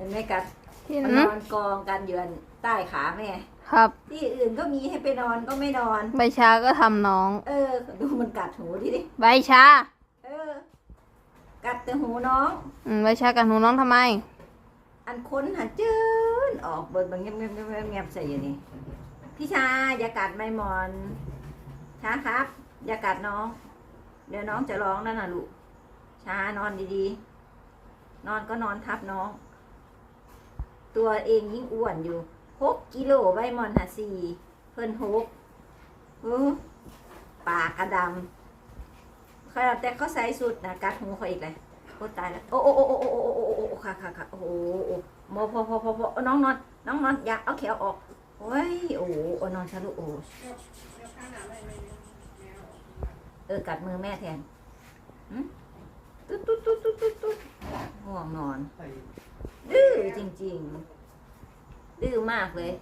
เห็นไหมกัดที่มันนั้นนอนกองกันอยู่ใต้ขาแม่ ครับ ที่อื่นก็มีให้ไปนอนก็ไม่นอน ใบชาก็ทำน้อง เออ ดูมันกัดหูดิดิใบชา เออ กัดแต่หูน้อง อืมใบชากับหนูน้องทำไม อันค้นหันจืนออกเบิดบางเงียบเงียบเงียบเงียบเงียบใส่อย่างนี้ พี่ชาอย่ากัดไม่มอนช้าครับ อย่ากัดน้อง เดี๋ยวน้องจะร้องนั่นน่ะลูกช้านอนดีๆ นอนก็นอนทับน้อง ตัวเองยิ่งอ้วนอยู่หกกิโลใบมอนหาสีเพิ่นหกปากกระดำขนาดแต่เขาใส่สุดนะกัดหูเขาอีกเลยโอ้ตายแล้วโอ้โอ้โอ้โอ้โอ้โอ้โอ้ค่ะค่ะค่ะโอ้โหโอพอพอพอพอน้องนอน น้องนอนอยากเอาแขวออกโอ้ยโอ้โอ้นอนชะลุโอ้เออกัดมือแม่แทนตุ๊ดตุ๊ดตุ๊ดตุ๊ดตุ๊ดง่วงนอน ริงๆดื้อมากเลย